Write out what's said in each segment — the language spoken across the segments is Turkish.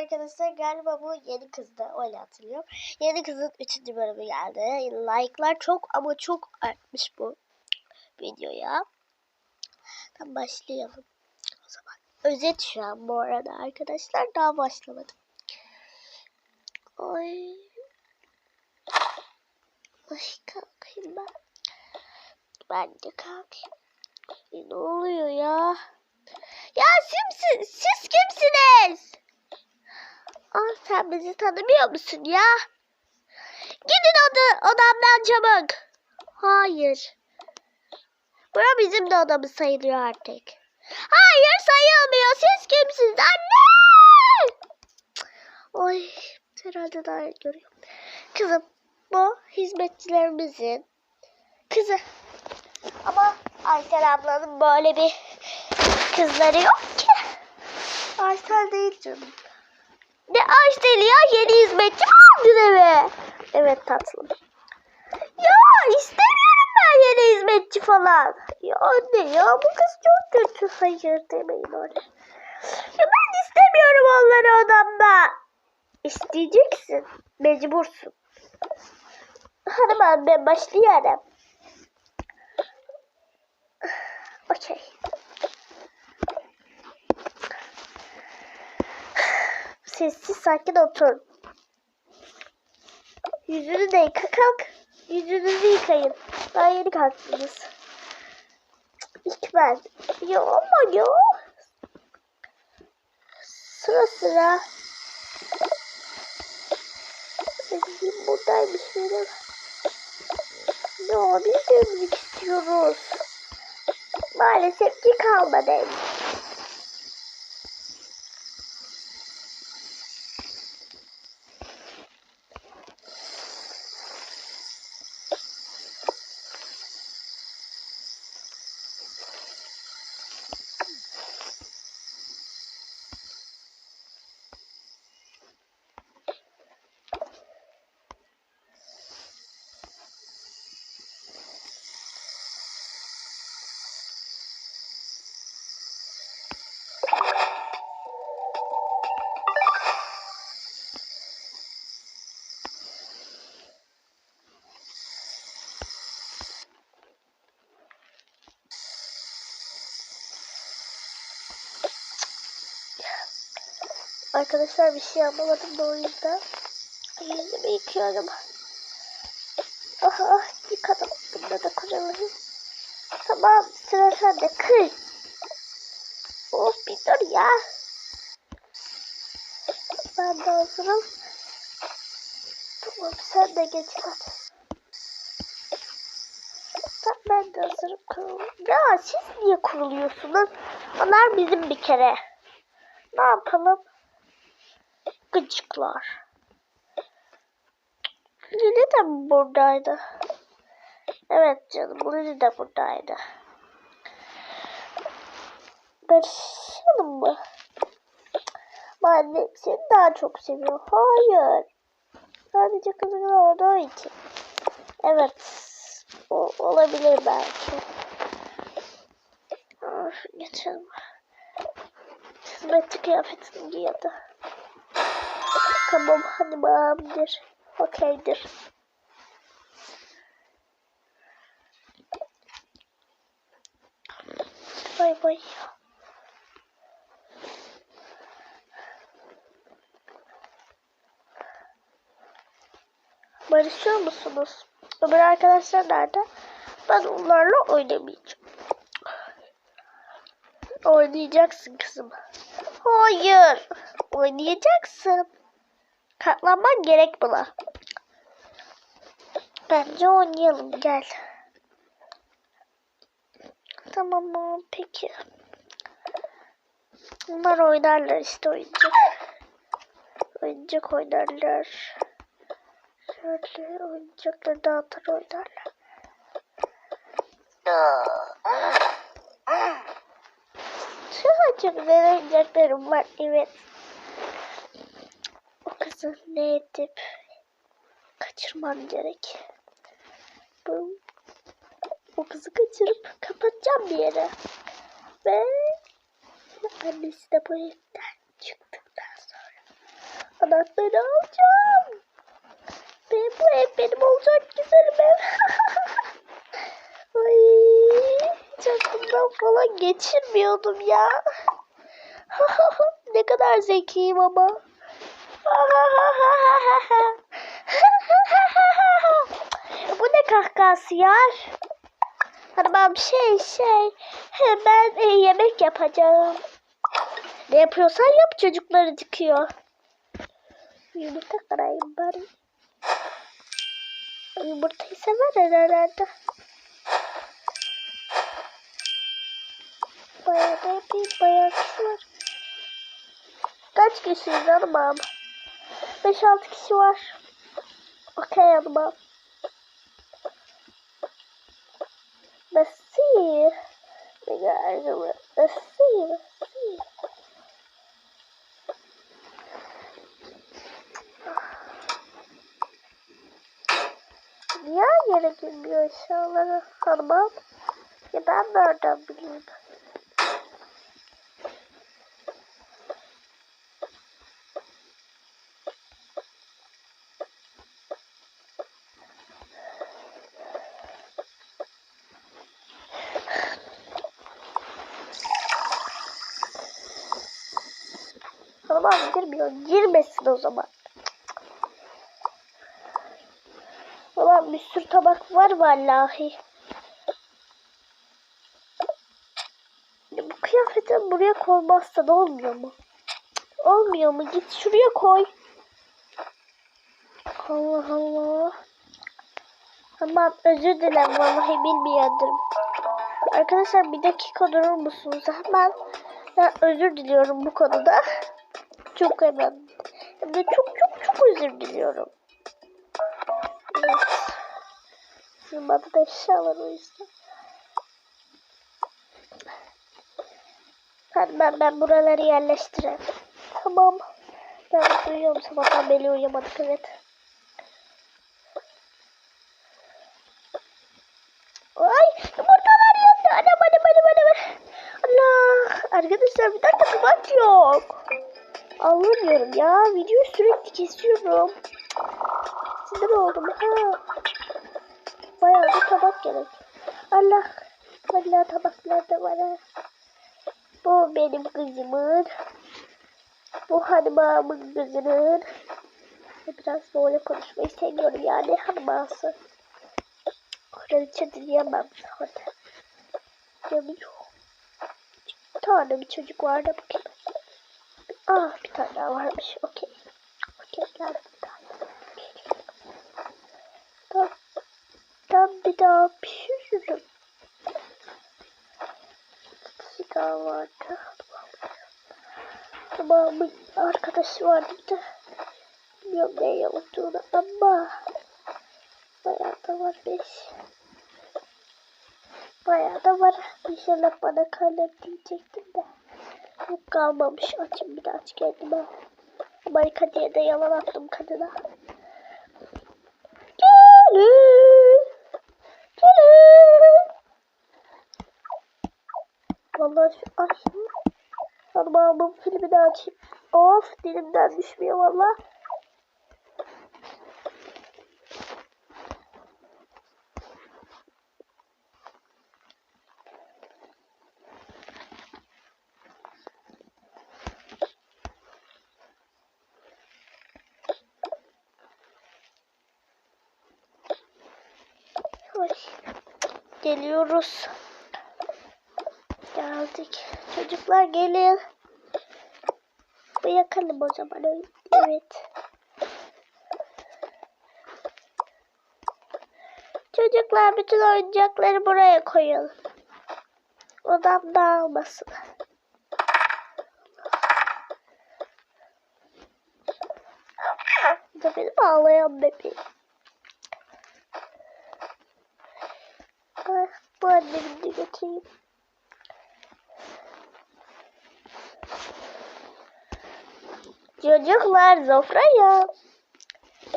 arkadaşlar galiba bu yeni kızdı öyle hatırlıyorum. Yeni kızın 3. bölümü geldi. Like'lar çok ama çok artmış bu videoya. Tamam başlayalım. O zaman özet şu an bu arada arkadaşlar daha başlamadım. Ay. Ay kalkayım ben. Ben de kalkayım. Ay, Ne oluyor ya? Ya siz, siz kimsiniz? Ah sen bizi tanımıyor musun ya? Gidin oda, odamdan çabuk. Hayır. Bura bizim de odamız sayılıyor artık. Hayır sayılmıyor. Siz kimsiniz anne? Oy herhalde daha görüyorum. Kızım bu hizmetçilerimizin kızı. Ama Aysel ablanın böyle bir kızları yok ki. Aysel değil canım. Ne Aysel ya yeni hizmetçi mi aldın eve? Evet tatlım. Ya istemiyorum ben yeni hizmetçi falan. Ya anne ya bu kız çok kötü. Hayır demeyin öyle. Ya ben istemiyorum onları odamda. İsteyeceksin. Mecbursun. Hanım anne başlayalım. Okey. Sessiz sakin oturun. Yüzünü de yıka kalk. Yüzünüzü yıkayın. Daha yeni kalktınız. İlk ben. Ya ama ya. Sıra sıra. Benim buradaymış benim. Ya biz de müzik istiyoruz. Maalesef ki kalmadı Arkadaşlar bir şey yapamadım da o yüzden yüzümü yıkıyorum. Aha yıkadım. Bunda da kurulayım. Tamam sıra sende kız. Of bir dur ya. Ben de hazırım. Tamam sen de geç hadi. Ben de hazırım. Kurul. Ya siz niye kuruluyorsunuz? Onlar bizim bir kere. Ne yapalım? Gıcıklar. Lili de buradaydı? Evet canım Lili de buradaydı. Barışalım mı? Annem seni daha çok seviyor. Hayır. Sadece kızın olduğu için. Evet. O, olabilir belki. Of, geçelim. Hizmetçi kıyafetini giyiyordu. Tamam hadi bağımdır. Okeydir. Bay bay. Barışıyor musunuz? Öbür arkadaşlar nerede? Ben onlarla oynamayacağım. Oynayacaksın kızım. Hayır. Oynayacaksın. Katlanman gerek buna. Bence oynayalım gel. Tamam mı? Peki. Bunlar oynarlar işte oyuncak. Oyuncak oynarlar. Şöyle oyuncakları dağıtır oynarlar. Çok güzel oyuncaklarım var. Evet. Kızı ne edip kaçırmam gerek. Bu, o kızı kaçırıp kapatacağım bir yere. Ve annesi de bu evden çıktıktan sonra anahtarı alacağım. Benim bu ev benim olacak güzelim ev. Ay, hiç aklımdan falan geçirmiyordum ya. ne kadar zekiyim ama. Bu ne kahkahası ya? Bir şey şey. Ben e, yemek yapacağım. Ne yapıyorsan yap çocukları çıkıyor. Yumurta kırayım bari. Yumurtayı sever herhalde. Bayağı da yapayım. Bayağı kişi var. Kaç kişiyiz hanımam? 5-6 kişi var. Okey hanımam. Nasıl? Ne geldi Nasıl? Nasıl? Niye yere girmiyor eşyaları hanımam? Ya ben nereden bileyim? Tamam girmiyor. Girmesin o zaman. Ulan bir sürü tabak var vallahi. Bu kıyafeti buraya koymazsa da olmuyor mu? Olmuyor mu? Git şuraya koy. Allah Allah. Tamam özür dilerim vallahi bilmiyordum. Arkadaşlar bir dakika durur musunuz? Hemen ben özür diliyorum bu konuda. Çok hemen. Hem de çok çok çok özür diliyorum. Evet. Sığmadı da eşyalar o yüzden. Hadi ben, ben buraları yerleştireyim. Tamam. Ben uyuyorum sabahtan beri uyuyamadık evet. Ay yumurtalar yandı. Anam anam anam anam. Allah. Arkadaşlar bir dakika tabak yok. Anlamıyorum ya. Videoyu sürekli kesiyorum. Sinir oldum ha. Bayağı bir tabak gerek. Allah. Vallahi tabaklar da var. Bu benim kızımın. Bu hanımamın kızının. Biraz böyle konuşmayı seviyorum yani hanıması. Kraliçe diyemem zaten. Yanıyor. Bir tane bir çocuk vardı bakayım. Ah bir tane daha varmış. Okey. Okey geldi bir tane. Tam, tam bir daha pişiririm. Bir daha vardı. Tamam bir arkadaşı vardı bir de. Bilmiyorum ne olduğunu ama bayağı da var beş. Bayağı da var. İnşallah bana kalem diyecektim de. Yok kalmamış. Açayım bir de aç kendime. Amerika diye de yalan attım kadına. Gelin. Gelin. Vallahi şu ay. Hanımamın filmini açayım. Of dilimden düşmüyor valla. Oy. Geliyoruz. Geldik. Çocuklar gelin. Bırakalım o zaman. Evet. Çocuklar bütün oyuncakları buraya koyalım. Odam dağılmasın. Bu da benim ağlayan bebeğim. Ah, bu annemin de götüreyim. Çocuklar sofraya.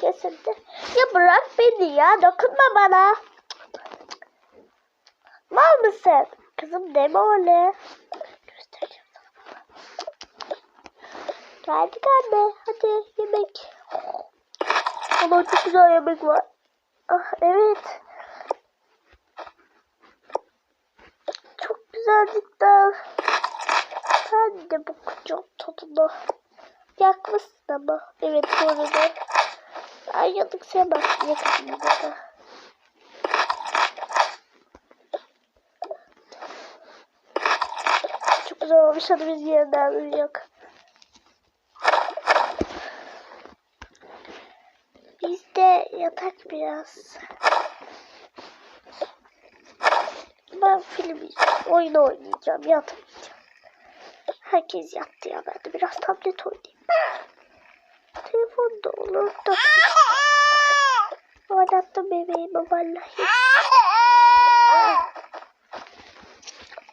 Kesildi. Ya bırak beni ya. Dokunma bana. Mal mısın? Kızım deme öyle. Geldik anne. Hadi yemek. Ama çok güzel yemek var. Ah evet. Çok güzel cidden. Ben de bakacağım tadına. Yakmışsın ama. Evet bu arada. Ben yanık sevmem. Yakın burada. Çok güzel olmuş. Hadi biz yeniden uyuyak. Biz de yatak biraz. Ben film. Oyun oynayacağım. Yatmayacağım. Herkes yattı ya. Ben de biraz tablet oynayayım. Telefon da olur da. Oynattım bebeğimi vallahi.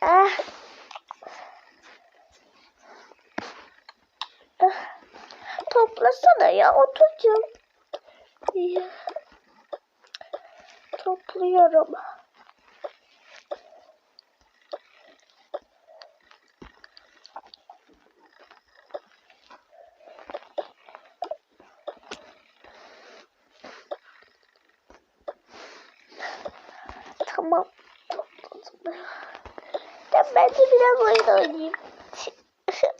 Ah. Ah. Toplasana ya oturacağım. Topluyorum. Tamam. Topladım. Ya ben de biraz oyun oynayayım. Çok güzel.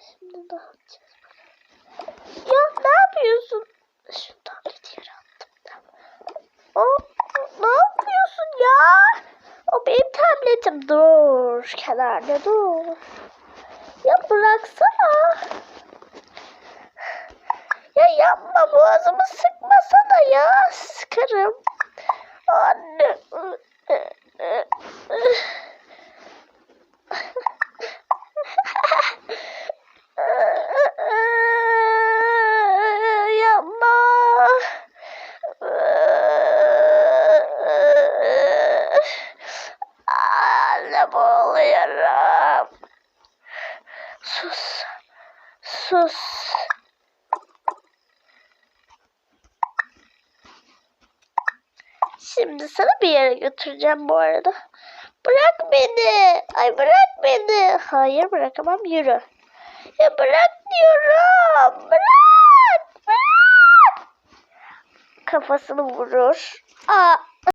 Şimdi ne yapacağız? Ya ne yapıyorsun? Şu tableti yere attım. O, ne yapıyorsun ya? O benim tabletim. Dur kenarda dur. Ya bıraksana. Yapma boğazımı sıkmasana ya. Sıkarım. Anne boğuluyorum. Sus. Sus. Şimdi sana bir yere götüreceğim bu arada. Bırak beni. Ay bırak beni. Hayır bırakamam yürü. Ya bırak diyorum. Bırak. Bırak. Kafasını vurur. Aa